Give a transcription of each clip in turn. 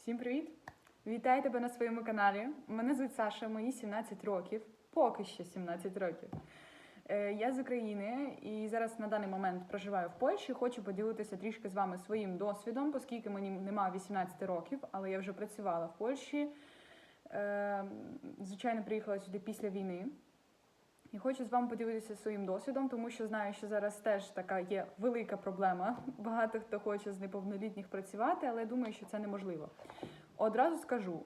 Всім привіт! Вітаю тебе на своєму каналі. Мене звуть Саша, мені 17 років, поки що 17 років. Е, Я з України і зараз на даний момент проживаю в Польщі. Хочу поділитися трішки з вами своїм досвідом, оскільки мені немає 18 років, але я вже працювала в Польщі. Е, Звичайно, приїхала сюди після війни. І хочу з вами поділитися своїм досвідом, тому що знаю, що зараз теж така є велика проблема. Багато хто хоче з неповнолітніх працювати, але думаю, що це неможливо. Одразу скажу: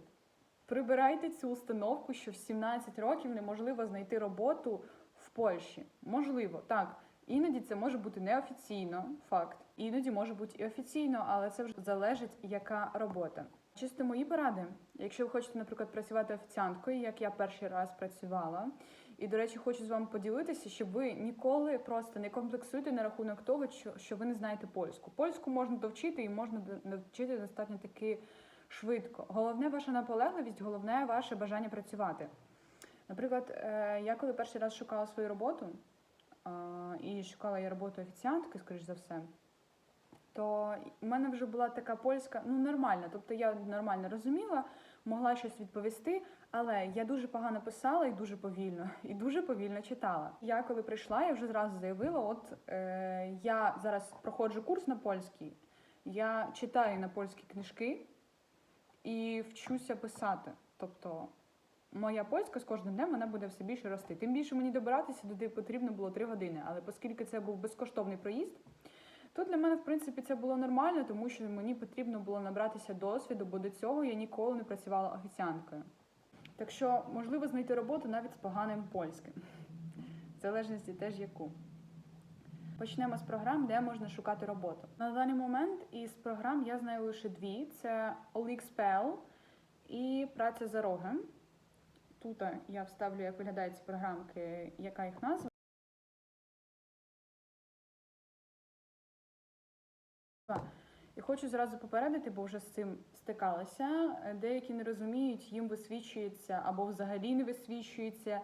прибирайте цю установку, що в 17 років неможливо знайти роботу в Польщі. Можливо, так. Іноді це може бути неофіційно, факт. Іноді може бути і офіційно, але це вже залежить, яка робота. Чисто мої поради. Якщо ви хочете, наприклад, працювати офіціанткою, як я перший раз працювала. І, до речі, хочу з вами поділитися, щоб ви ніколи просто не комплексуйте на рахунок того, що, ви не знаєте польську. Польську можна довчити і можна навчити достатньо таки швидко. Головне ваша наполегливість, головне ваше бажання працювати. Наприклад, е, я коли перший раз шукала свою роботу, і шукала я роботу офіціантки, скоріш за все, то в мене вже була така польська, ну нормальна. Тобто я нормально розуміла, могла щось відповісти, але я дуже погано писала і дуже повільно, і дуже повільно читала. Я коли прийшла, я вже зразу заявила: от е, я зараз проходжу курс на польський, я читаю на польські книжки і вчуся писати. Тобто моя польська з кожним днем вона буде все більше рости. Тим більше мені добиратися туди потрібно було 3 години. Але оскільки це був безкоштовний проїзд, то для мене, в принципі, це було нормально, тому що мені потрібно було набратися досвіду, бо до цього я ніколи не працювала офіціанткою. Так що можливо знайти роботу навіть з поганим польським, в залежності теж яку. Почнемо з програм, де можна шукати роботу. На даний момент із програм я знаю лише дві: це OLX.pl і праця за рогом. Тут я вставлю, як виглядають ці програмки, яка їх назва. Хочу зразу попередити, бо вже з цим стикалася. Е, Деякі не розуміють, їм висвічується або взагалі не висвічується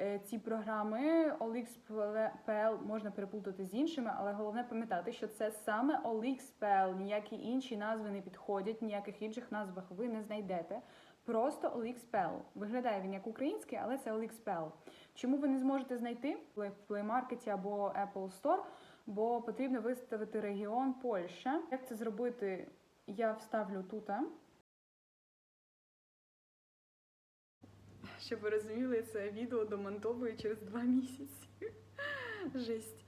е, ці програми. OLX.pl можна переплутати з іншими, але головне пам'ятати, що це саме OLX.pl, ніякі інші назви не підходять, ніяких інших назвах ви не знайдете. Просто OLX.pl. Виглядає він як український, але це OLX.pl. Чому ви не зможете знайти в Play Market або Apple Store? Бо потрібно виставити регіон Польща. Як це зробити? Я вставлю тут. Щоб ви розуміли, це відео домонтовую через два місяці. Жесть.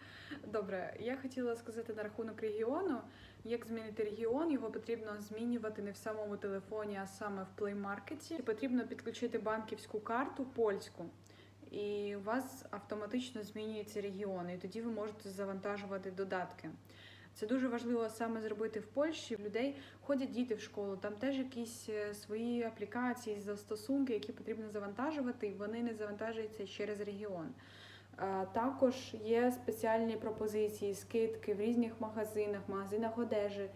Добре, я хотіла сказати на рахунок регіону. Як змінити регіон? Його потрібно змінювати не в самому телефоні, а саме в Market. Потрібно підключити банківську карту польську. І у вас автоматично змінюється регіон, і тоді ви можете завантажувати додатки. Це дуже важливо саме зробити в Польщі. В людей ходять діти в школу, там теж якісь е, свої аплікації, застосунки, які потрібно завантажувати, і вони не завантажуються через регіон. Також є спеціальні пропозиції, скидки в різних магазинах, магазинах одежі,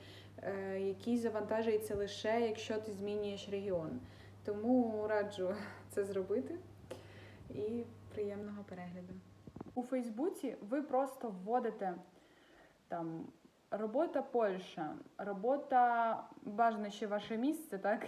е, які завантажуються лише якщо ти змінюєш регіон. Тому раджу це зробити і приємного перегляду. У Фейсбуці ви просто вводите там робота Польща, робота бажано ще ваше місце, так?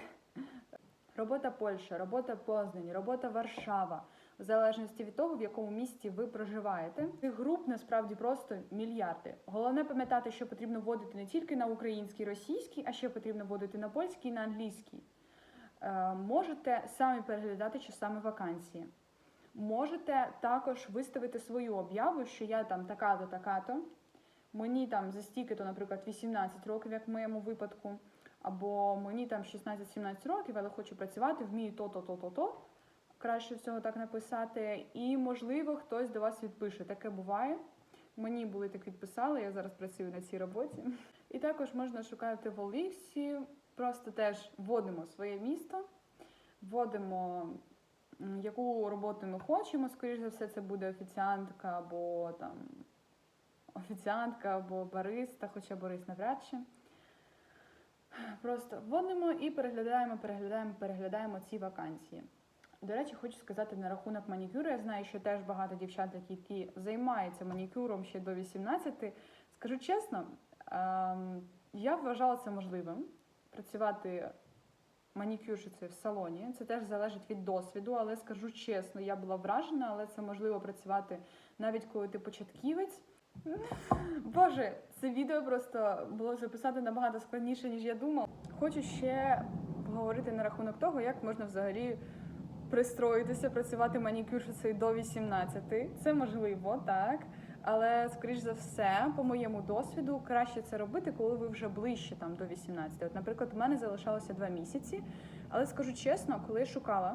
Робота Польща, робота Познань, робота Варшава. В залежності від того, в якому місті ви проживаєте. Цих груп насправді просто мільярди. Головне пам'ятати, що потрібно вводити не тільки на український, російський, а ще потрібно вводити на польський і на англійський. Е, можете самі переглядати часами вакансії. Можете також виставити свою об'яву, що я там така-то, така-то. Мені там за стільки-то, наприклад, 18 років, як в моєму випадку, або мені там 16-17 років, але хочу працювати, вмію то-то, то-то, то. Краще всього так написати. І, можливо, хтось до вас відпише. Таке буває. Мені були так відписали, я зараз працюю на цій роботі. І також можна шукати в Оліксі. Просто теж вводимо своє місто, вводимо яку роботу ми хочемо. Скоріше за все, це буде офіціантка або там офіціантка або бариста, хоча барист навряд чи. Просто вводимо і переглядаємо, переглядаємо, переглядаємо ці вакансії. До речі, хочу сказати на рахунок манікюру. Я знаю, що теж багато дівчат, які займаються манікюром ще до 18. Скажу чесно, ем, я вважала це можливим працювати манікюрщицею в салоні. Це теж залежить від досвіду, але скажу чесно, я була вражена, але це можливо працювати навіть коли ти початківець. Боже, це відео просто було записати набагато складніше, ніж я думала. Хочу ще поговорити на рахунок того, як можна взагалі пристроїтися, працювати манікюрщицею до 18. Це можливо, так. Але, скоріш за все, по моєму досвіду, краще це робити, коли ви вже ближче там до 18. От, наприклад, у мене залишалося два місяці. Але скажу чесно, коли я шукала,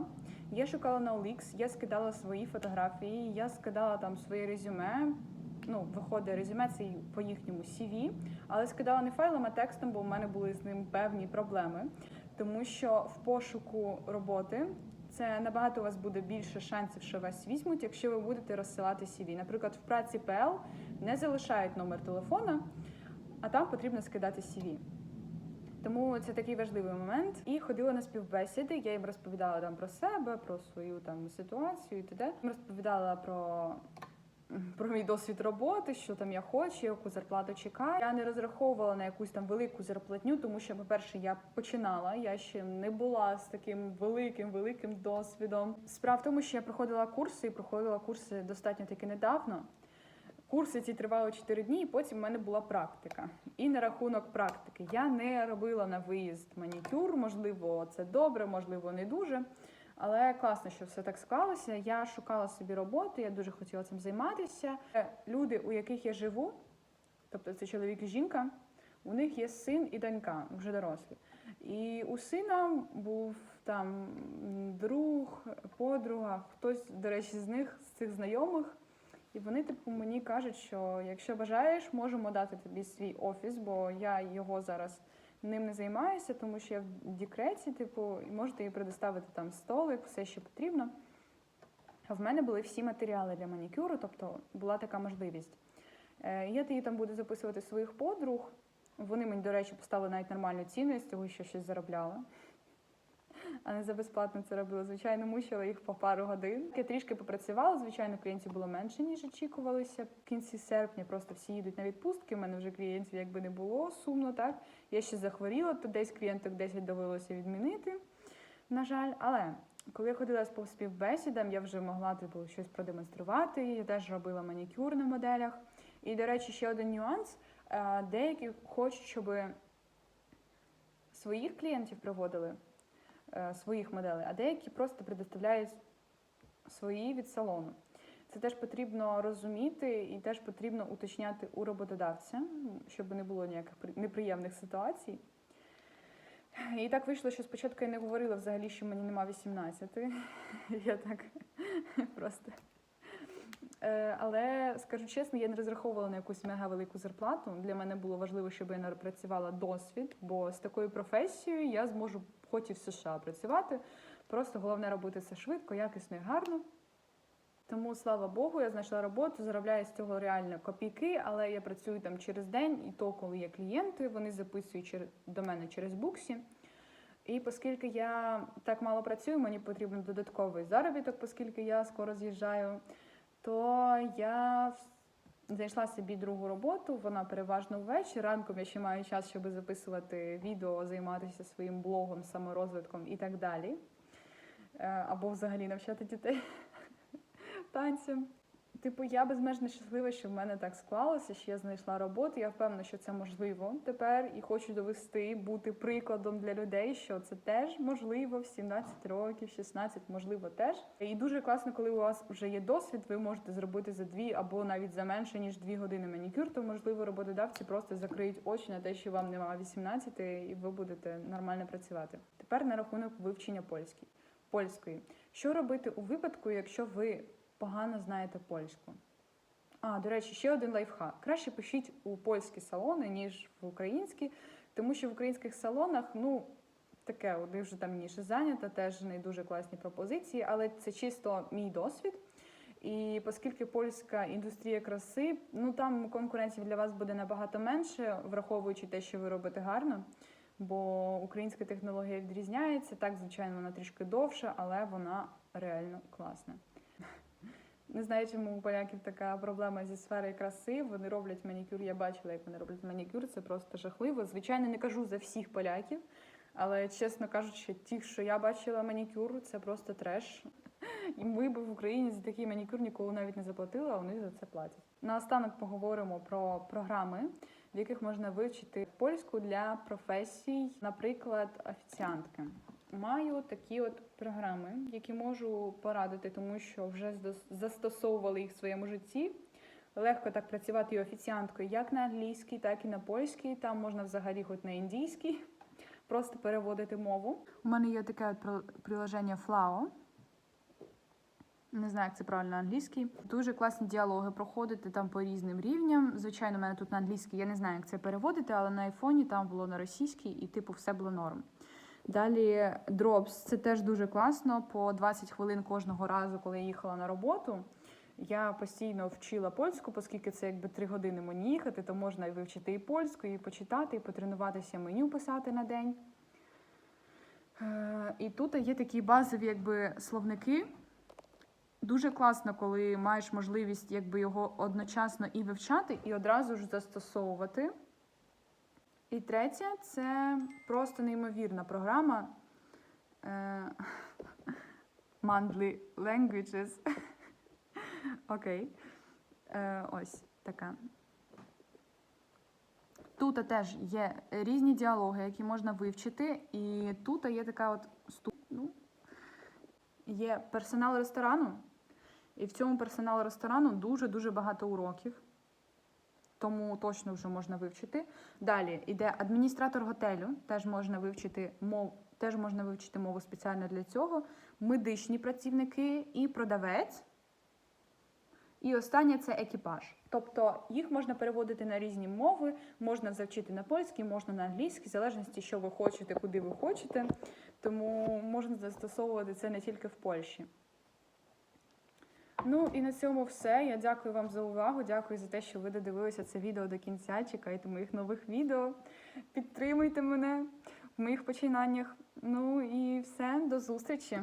я шукала на OLX, я скидала свої фотографії, я скидала там своє резюме. Ну, виходить резюме, це по їхньому CV, але скидала не файлом, а текстом, бо в мене були з ним певні проблеми. Тому що в пошуку роботи це набагато у вас буде більше шансів, що вас візьмуть, якщо ви будете розсилати CV. Наприклад, в праці ПЛ не залишають номер телефона, а там потрібно скидати CV. Тому це такий важливий момент. І ходила на співбесіди. Я їм розповідала там про себе, про свою там ситуацію і т.д. Розповідала про. Про мій досвід роботи, що там я хочу, яку зарплату чекаю. Я не розраховувала на якусь там велику зарплатню, тому що, по-перше, я починала. Я ще не була з таким великим великим досвідом. Справа в тому, що я проходила курси і проходила курси достатньо таки недавно. Курси ці тривали 4 дні, і потім в мене була практика. І на рахунок практики я не робила на виїзд манікюр. Можливо, це добре, можливо, не дуже. Але класно, що все так склалося. Я шукала собі роботу, я дуже хотіла цим займатися. Люди, у яких я живу, тобто це чоловік і жінка, у них є син і донька, вже дорослі. І у сина був там друг, подруга, хтось, до речі, з них, з цих знайомих. І вони, типу, мені кажуть, що якщо бажаєш, можемо дати тобі свій офіс, бо я його зараз ним не займаюся, тому що я в декреті, типу, можете їй предоставити там столик, все, що потрібно. А в мене були всі матеріали для манікюру, тобто була така можливість. Е, Я тоді там буду записувати своїх подруг. Вони мені, до речі, поставили навіть нормальну з того, що щось заробляла. А не за безплатно це робила. Звичайно, мучила їх по пару годин. Я трішки попрацювала. Звичайно, клієнтів було менше, ніж очікувалося. В кінці серпня просто всі їдуть на відпустки. У мене вже клієнтів якби не було сумно, так я ще захворіла, то десь клієнток 10 довелося відмінити. На жаль, але коли я ходила по співбесідам, я вже могла типу щось продемонструвати. Я теж робила манікюр на моделях. І, до речі, ще один нюанс: Е, деякі хочуть, щоб своїх клієнтів приводили е, своїх моделей, а деякі просто предоставляють свої від салону. Це теж потрібно розуміти і теж потрібно уточняти у роботодавця, щоб не було ніяких неприємних ситуацій. І так вийшло, що спочатку я не говорила взагалі, що мені нема 18. Я так просто. Е, Але скажу чесно, я не розраховувала на якусь мега велику зарплату. Для мене було важливо, щоб я напрацювала досвід, бо з такою професією я зможу хоч в США працювати. Просто головне робити це швидко, якісно і гарно. Тому слава Богу, я знайшла роботу, заробляю з цього реально копійки, але я працюю там через день, і то, коли є клієнти, вони записують до мене через буксі. І оскільки я так мало працюю, мені потрібен додатковий заробіток, оскільки я скоро з'їжджаю, то я знайшла собі другу роботу. Вона переважно ввечері. Ранком я ще маю час, щоб записувати відео, займатися своїм блогом, саморозвитком і так далі. Е, Або взагалі навчати дітей танцям. Типу, я безмежно щаслива, що в мене так склалося, що я знайшла роботу. Я впевнена, що це можливо тепер, і хочу довести, бути прикладом для людей, що це теж можливо в 17 років, 16, можливо, теж. І дуже класно, коли у вас вже є досвід, ви можете зробити за дві або навіть за менше ніж дві години манікюр. То можливо роботодавці просто закриють очі на те, що вам немає 18, і ви будете нормально працювати. Тепер на рахунок вивчення польської польської. Що робити у випадку, якщо ви погано знаєте польську? А, до речі, ще один лайфхак. Краще пишіть у польські салони, ніж в українські, тому що в українських салонах, ну, таке, них вже там ніша зайнята, теж не дуже класні пропозиції, але це чисто мій досвід. І оскільки польська індустрія краси, ну там конкуренції для вас буде набагато менше, враховуючи те, що ви робите гарно. Бо українська технологія відрізняється. Так, звичайно, вона трішки довша, але вона реально класна. Не знаю, чому у поляків така проблема зі сфери краси. Вони роблять манікюр. Я бачила, як вони роблять манікюр. Це просто жахливо. Звичайно, не кажу за всіх поляків, Але чесно кажучи, ті, що я бачила манікюр, це просто треш. І ми б в Україні за такий манікюр ніколи навіть не заплатили, а вони за це платять. Наостанок поговоримо про програми, в яких можна вивчити польську для професій, наприклад, офіціантки. Маю такі от програми, які можу порадити, тому що вже застосовували їх в своєму житті. Легко так працювати і офіціанткою як на англійській, так і на польській. Там можна взагалі хоч на індійській, просто переводити мову. У мене є таке приложення Flow. Не знаю, як це правильно на англійській. Дуже класні діалоги проходити там по різним рівням. Звичайно, у мене тут на англійській, я не знаю, як це переводити, але на айфоні там було на російській, і типу все було норм. Далі Drops, це теж дуже класно. По 20 хвилин кожного разу, коли я їхала на роботу. Я постійно вчила польську, оскільки це якби три години мені їхати, то можна вивчити і польську, і почитати, і потренуватися меню писати на день. Е, І тут є такі базові якби, словники. Дуже класно, коли маєш можливість якби, його одночасно і вивчати, і одразу ж застосовувати. І третє це просто неймовірна програма. Е, Monthly Languages. Окей. Е, Ось така. Тут теж є різні діалоги, які можна вивчити, і тут є така от ну, є персонал ресторану, і в цьому персоналу ресторану дуже-дуже багато уроків. Тому точно вже можна вивчити. Далі йде адміністратор готелю, теж можна вивчити мов, теж можна вивчити мову спеціально для цього. Медичні працівники і продавець. І останнє це екіпаж. Тобто їх можна переводити на різні мови, можна завчити на польській, можна на англійській, в залежності, що ви хочете, куди ви хочете. Тому можна застосовувати це не тільки в Польщі. Ну і на цьому все. Я дякую вам за увагу. Дякую за те, що ви додивилися це відео до кінця. Чекайте моїх нових відео. Підтримуйте мене в моїх починаннях. Ну і все, до зустрічі!